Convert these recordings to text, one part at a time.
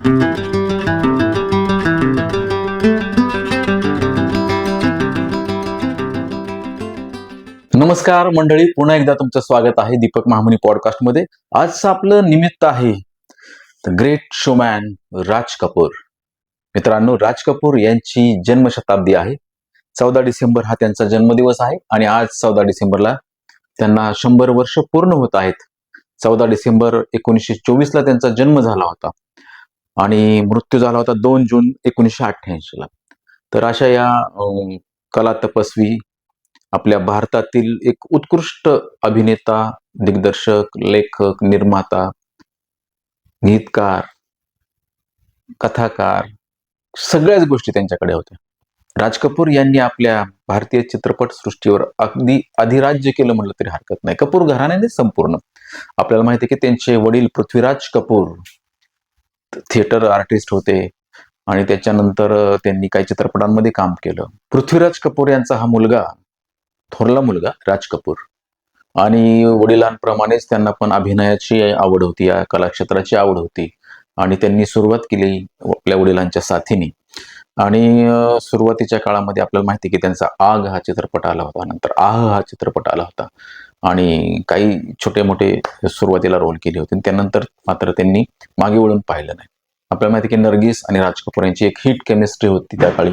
नमस्कार मंडळी पुन्हा एकदा तुमचं स्वागत आहे दीपक महामुनी पॉडकास्टमध्ये. आजचं आपलं निमित्त आहे the great showman Raj Kapoor. मित्रांनो राज कपूर यांची जन्मशताब्दी आहे. चौदा डिसेंबर हा त्यांचा जन्मदिवस आहे आणि आज चौदा डिसेंबरला त्यांना शंभर वर्ष पूर्ण होत आहेत. चौदा डिसेंबर एकोणीसशे चोवीसला त्यांचा जन्म झाला होता. आणि मृत्यू झाला होता दोन जून एकोणीसशे अठ्ठ्याऐंशीला तर अशा या अं, कला तपस्वी आपल्या भारतातील एक उत्कृष्ट अभिनेता दिग्दर्शक लेखक निर्माता गीतकार कथाकार सगळ्याच गोष्टी त्यांच्याकडे होत्या. राज कपूर यांनी आपल्या भारतीय चित्रपट सृष्टीवर अगदी अधिराज्य केलं म्हटलं तरी हरकत नाही. कपूर घराण्याने संपूर्ण. आपल्याला माहिती आहे की त्यांचे वडील पृथ्वीराज कपूर थिएटर आर्टिस्ट होते. आणि त्याच्यानंतर त्यांनी काही चित्रपटांमध्ये काम केलं. पृथ्वीराज कपूर यांचा हा मुलगा थोरला मुलगा राज कपूर. आणि वडिलांप्रमाणेच त्यांना पण अभिनयाची आवड होती या कलाक्षेत्राची आवड होती. आणि त्यांनी सुरुवात केली आपल्या वडिलांच्या साथीने. आणि सुरुवातीच्या काळामध्ये आपल्याला माहिती की त्यांचा आग हा चित्रपट आला होता. नंतर आह हा चित्रपट आला होता. आणि काही छोटे मोठे सुरुवातीला रोल केले होते. आणि त्यानंतर मात्र त्यांनी मागे वळून पाहिलं नाही. आपल्याला माहिती की नर्गिस आणि राज कपूर यांची एक हिट केमिस्ट्री होती त्या काळी.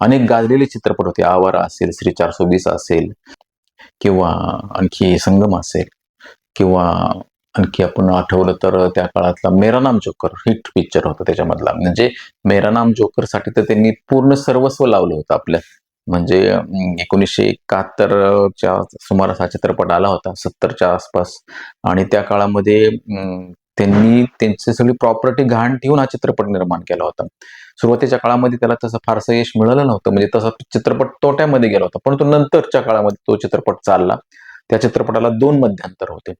अनेक गाजलेले चित्रपट होते. आवारा असेल श्री चारशे वीस असेल किंवा आणखी संगम असेल किंवा आणखी आपण आठवलं तर त्या काळातला मेरा नाम जोकर हिट पिक्चर होता त्याच्यामधला. म्हणजे मेरा नाम जोकरसाठी तर त्यांनी पूर्ण सर्वस्व लावलं होतं आपल्या म्हणजे एकोणीसशे एकाहत्तरच्या सुमारास हा चित्रपट आला होता सत्तरच्या आसपास. आणि त्या काळामध्ये अं, त्यांनी त्यांची सगळी प्रॉपर्टी घाण ठेवून हा चित्रपट निर्माण केला होता. सुरुवातीच्या काळामध्ये त्याला तसं फारसं यश मिळालं नव्हतं म्हणजे तसा चित्रपट तोट्यामध्ये गेला होता परंतु नंतरच्या काळामध्ये तो चित्रपट चालला. त्या चित्रपटाला दोन मध्यांतर होते.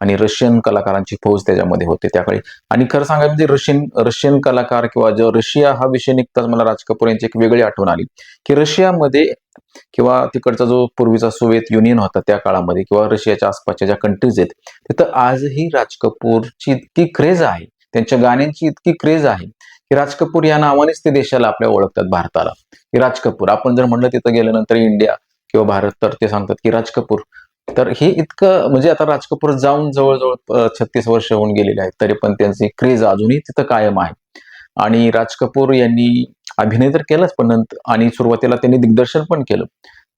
आणि रशियन कलाकारांची फौज त्याच्यामध्ये होते त्याकडे आणि खरं सांगायचं म्हणजे रशियन रशियन कलाकार किंवा जो रशिया हा विषय निघताच मला राज कपूर यांची एक वेगळी आठवण आली. की रशियामध्ये किंवा तिकडचा जो पूर्वीचा सोवियत युनियन होता त्या काळामध्ये किंवा रशियाच्या आसपासच्या ज्या कंट्रीज आहेत तिथं आजही राज कपूरची इतकी क्रेज आहे. त्यांच्या गाण्यांची इतकी क्रेज आहे. की राज कपूर या नावानेच ते देशाला आपल्या ओळखतात भारताला. की राज कपूर आपण जर म्हणलं तिथं गेल्यानंतर इंडिया किंवा भारत तर ते सांगतात की राज कपूर तर हे इतकं म्हणजे आता राज कपूर जाऊन जवळजवळ छत्तीस वर्ष होऊन गेलेले आहेत तरी पण त्यांची क्रेज अजूनही तिथं कायम आहे. आणि राज कपूर यांनी अभिनय तर केलाच पण नंतर आणि सुरुवातीला त्यांनी दिग्दर्शन पण केलं.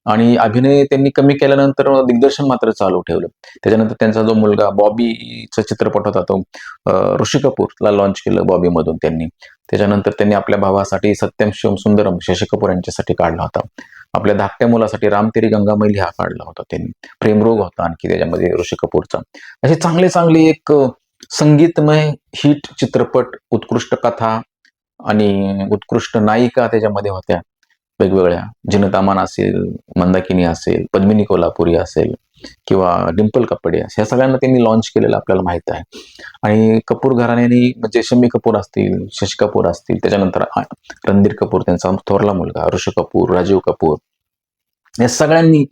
आणि अभिनय त्यांनी कमी केल्यानंतर दिग्दर्शन मात्र चालू ठेवलं. त्याच्यानंतर त्यांचा जो मुलगा बॉबीचा चित्रपट होता तो ऋषी कपूरला लॉन्च केलं बॉबी मधून त्यांनी. त्याच्यानंतर त्यांनी आपल्या भावासाठी सत्यम शिवम सुंदरम शशी कपूर यांच्यासाठी काढला होता. आपल्या धाकट्या मुलासाठी रामतेरी गंगा मैली हा काढला होता त्यांनी. प्रेमरोग होता आणखी त्याच्यामध्ये ऋषी कपूरचा. असे चांगले चांगले एक संगीतमय हिट चित्रपट उत्कृष्ट कथा आणि उत्कृष्ट नायिका त्याच्यामध्ये होत्या. वेगवेगळ्या. जिनतामान असेल मंदाकिनी असेल पद्मिनी कोल्हापुरी असेल किंवा डिम्पल कपडे असेल या सगळ्यांना त्यांनी लॉन्च केलेलं आपल्याला माहीत आहे. आणि कपूर घराण्याने म्हणजे शमी कपूर असतील शशी कपूर असतील त्याच्यानंतर रणधीर कपूर त्यांचा थोरला मुलगा ऋषी कपूर राजीव कपूर या सगळ्यांनी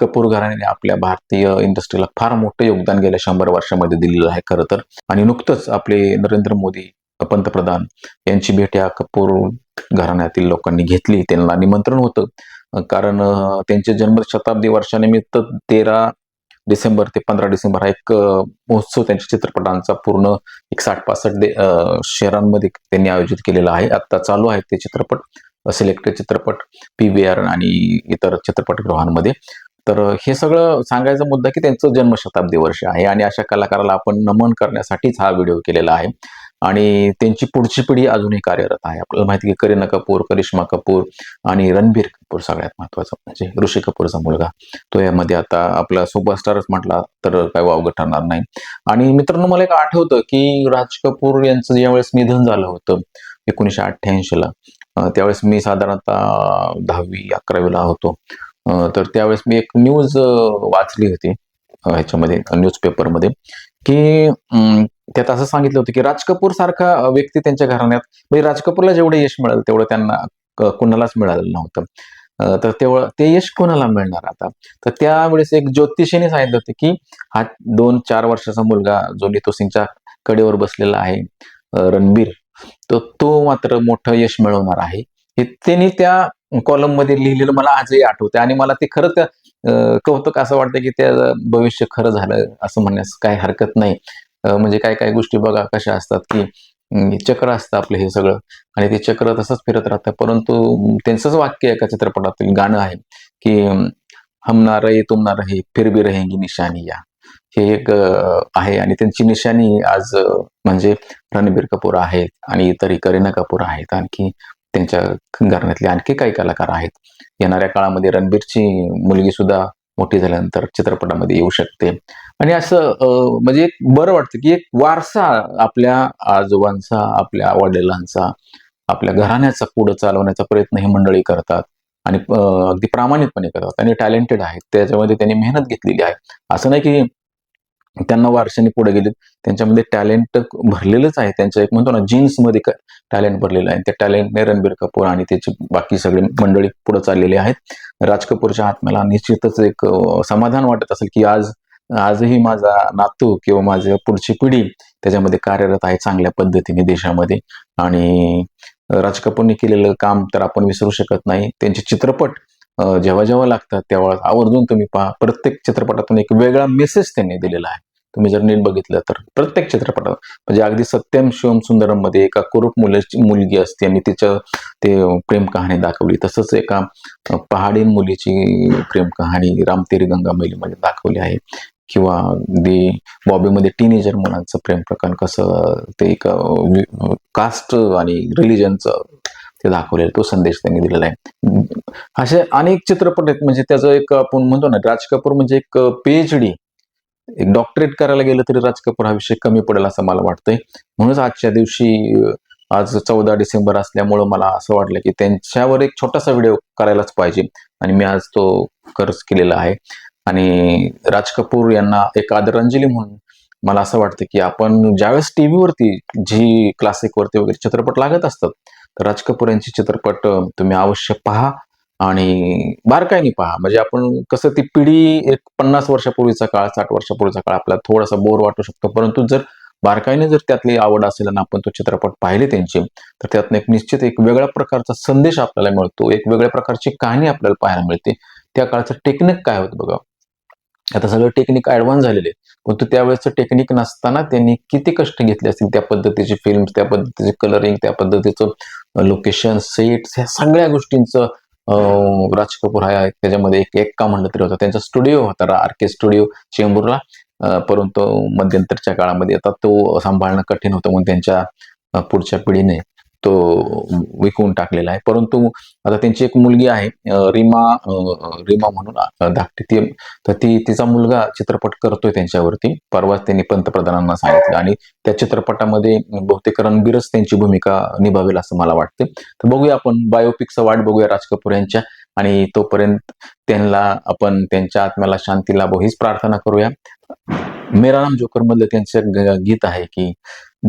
कपूर घराण्याने आपल्या भारतीय इंडस्ट्रीला फार मोठं योगदान गेल्या शंभर वर्षामध्ये दिलेलं आहे खरं तर. आणि नुकतंच आपले नरेंद्र मोदी पंतप्रधान यांची भेट या कपूर घराण्यातील लोकांनी घेतली. त्यांना निमंत्रण होतं. कारण त्यांचे त्यांच्या जन्म शताब्दी वर्षानिमित्त तेरा डिसेंबर ते पंधरा डिसेंबर हा एक महोत्सव त्यांच्या चित्रपटांचा पूर्ण एक साठ पासष्ट दे- शहरांमध्ये त्यांनी आयोजित केलेला आहे. आत्ता चालू आहेत ते चित्रपट सिलेक्टेड चित्रपट पी व्ही आर आणि इतर चित्रपटगृहांमध्ये. तर हे सगळं सांगायचा मुद्दा की त्यांचं जन्मशताब्दी वर्ष आहे आणि अशा कलाकाराला आपण नमन करण्यासाठीच हा व्हिडिओ केलेला आहे. आणि त्यांची पुढची पिढी अजूनही कार्यरत आहे. आपल्याला माहिती की करीना कपूर करिश्मा कपूर आणि रणबीर कपूर सगळ्यात महत्त्वाचा म्हणजे ऋषी कपूरचा मुलगा. तो यामध्ये आता आपला सुपरस्टारच म्हटला तर काय वावगं ठरणार नाही. आणि मित्रांनो मला एक आठवतं की राज कपूर यांचं ज्यावेळेस निधन झालं होतं एकोणीसशे अठ्ठ्याऐंशीला त्यावेळेस मी साधारणतः दहावी अकरावीला होतो. तर त्यावेळेस मी एक न्यूज वाचली होती ह्याच्यामध्ये न्यूजपेपरमध्ये की त्यात असं सांगितलं होतं की राज कपूर सारखा व्यक्ती त्यांच्या घराण्यात म्हणजे राज कपूरला जेवढं यश मिळालं तेवढं त्यांना कुणालाच मिळालं नव्हतं. तर तेवढं ते यश कोणाला मिळणार आता? तर त्यावेळेस एक ज्योतिषीने सांगितलं होतं की हा दोन चार वर्षाचा मुलगा जो नितो सिंगच्या कडेवर बसलेला आहे रणबीर तर तो मात्र मोठं यश मिळवणार आहे. हे त्यांनी त्या कॉलममध्ये लिहिलेलं मला आजही आठवतं आणि मला ते खरं त्या कौतुक असं वाटतं की त्या भविष्य खरं झालं असं म्हणण्यास काही हरकत नाही. म्हणजे काय काय गोष्टी बघा कशा असतात की चक्र असतं आपलं हे सगळं. आणि ते चक्र तसंच फिरत राहतं. परंतु त्यांचंच वाक्य एका चित्रपटातील गाणं आहे की हमणार हम ना रहे तुम ना रहे फिर भी रहेंगी निशानी या. हे एक आहे आणि त्यांची निशाणी आज म्हणजे रणबीर कपूर आहेत आणि इतरही करीना कपूर आहेत. आणखी त्यांच्या घराण्यातले आणखी काही कलाकार आहेत. येणाऱ्या काळामध्ये रणबीरची मुलगी सुद्धा मोठी झाल्यानंतर चित्रपटामध्ये येऊ शकते. आणि असं म्हणजे एक बरं वाटतं की एक वारसा आपल्या आजोबांचा आपल्या वडिलांचा आपल्या घराण्याचा पुढं चालवण्याचा प्रयत्न ही मंडळी करतात आणि अगदी प्रामाणिकपणे करतात. आणि टॅलेंटेड आहेत. त्याच्यामध्ये त्यांनी मेहनत घेतलेली आहे. असं नाही की त्यांना वारशाने पुढे गेलेत त्यांच्यामध्ये टॅलेंट भरलेलंच आहे. त्यांच्या एक म्हणतो ना जीन्समध्ये टॅलेंट भरलेलं आहे. त्या टॅलेंटने रणबीर कपूर आणि त्याची बाकी सगळी मंडळी पुढे चाललेली आहेत. राज कपूरच्या आत्म्याला निश्चितच एक समाधान वाटत असेल की आज आजही माझा नातू किंवा माझी पुढची पिढी त्याच्यामध्ये कार्यरत आहे चांगल्या पद्धतीने देशामध्ये. आणि राज कपूरने केलेलं काम तर आपण विसरू शकत नाही. त्यांचे चित्रपट जेव्हा जेव्हा लागतात तेव्हा आवर्जून तुम्ही पहा. प्रत्येक चित्रपटातून एक वेगळा मेसेज त्यांनी दिलेला आहे. तुम्ही जर नीट बघितलं तर प्रत्येक चित्रपटात म्हणजे अगदी सत्यम शिवम सुंदरममध्ये एका कुरूप मुलाची मुलगी असते आणि तिचं ते प्रेम कहाणी दाखवली. तसंच एका पहाडी मुलीची प्रेम कहाणी रामतेरी गंगा मैलीमध्ये दाखवली आहे. किंवा अगदी बॉबीमध्ये टीनेजर मुलांचं प्रेम प्रकरण कसं ते एक कास्ट आणि रिलिजनचं ते दाखवलेलं तो संदेश त्यांनी दिलेला आहे. असे अनेक चित्रपट आहेत म्हणजे त्याचं एक आपण म्हणतो ना राज कपूर म्हणजे एक पीएच डी एक डॉक्टरेट करायला गेलं तरी राज कपूर हा विषय कमी पडेल असं मला वाटतंय. म्हणूनच आजच्या दिवशी आज चौदा डिसेंबर असल्यामुळं मला असं वाटलं की त्यांच्यावर एक छोटासा व्हिडिओ करायलाच पाहिजे. आणि मी आज तो खर्च केलेला आहे. आणि राज कपूर यांना एक आदरांजली म्हणून मला असं वाटतं की आपण ज्यावेळेस टीव्हीवरती जी क्लासिकवरती वगैरे चित्रपट लागत असतात तर राज कपूर यांचे चित्रपट तुम्ही अवश्य पहा. आणि बारकाईने पहा. म्हणजे आपण कसं ती पिढी एक पन्नास वर्षापूर्वीचा काळ साठ वर्षापूर्वीचा काळ आपल्याला थोडासा बोर वाटू शकतो. परंतु जर बारकाईने जर त्यातली आवड असेल आणि आपण तो चित्रपट पाहिले त्यांचे तर त्यातनं एक निश्चित एक वेगळ्या प्रकारचा संदेश आपल्याला मिळतो. एक वेगळ्या प्रकारची कहाणी आपल्याला पाहायला मिळते. त्या काळचं टेक्निक काय होतं बघा. आता सगळं टेक्निक ऍडव्हान्स झालेले परंतु त्यावेळेचं टेक्निक नसताना त्यांनी किती कष्ट घेतले असतील त्या पद्धतीचे फिल्म त्या पद्धतीचे कलरिंग त्या पद्धतीचं लोकेशन सेट्स ह्या सगळ्या गोष्टींचं राज कपूर हा त्याच्यामध्ये एक एक का म्हणलं तरी होता. त्यांचा स्टुडिओ होता आर के स्टुडिओ चेंबूरला. परंतु मध्यंतरच्या काळामध्ये आता तो सांभाळणं कठीण होतं म्हणून त्यांच्या पुढच्या पिढीने तो विकून टाकलेला आहे. परंतु आता त्यांची एक मुलगी आहे रिमा रीमा रीमा म्हणून धाकटी. ती तर ती तिचा मुलगा चित्रपट करतोय त्यांच्यावरती. परवाच त्यांनी पंतप्रधानांना सांगितलं. आणि त्या चित्रपटामध्ये बहुतेक रणबीरच त्यांची भूमिका निभावेल असं मला वाटतं तर बघूया आपण. बायोपिकचा वाट बघूया राज कपूर यांच्या. आणि तोपर्यंत त्यांना आपण त्यांच्या आत्म्याला शांती लाभो हीच प्रार्थना करूया. मेरा नाम जोकर मधलं त्यांचं गीत आहे की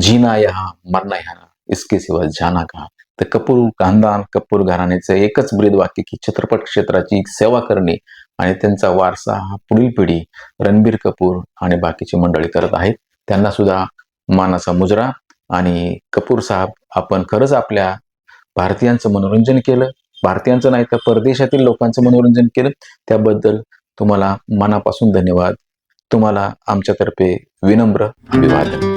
जीना या मरना या इसके सिवा जाना का तर कपूर खानदान कपूर घराण्याचं एकच ब्रीद वाक्य की चित्रपट क्षेत्राची सेवा करणे आणि त्यांचा वारसा हा पुढील पिढी रणबीर कपूर आणि बाकीची मंडळी करत आहेत. त्यांना सुद्धा मानाचा मुजरा आणि कपूर साहेब आपण खरंच आपल्या भारतीयांचं मनोरंजन केलं. भारतीयांचं नाही तर परदेशातील लोकांचं मनोरंजन केलं. त्याबद्दल तुम्हाला मनापासून धन्यवाद. तुम्हाला आमच्यातर्फे विनम्र अभिवादन.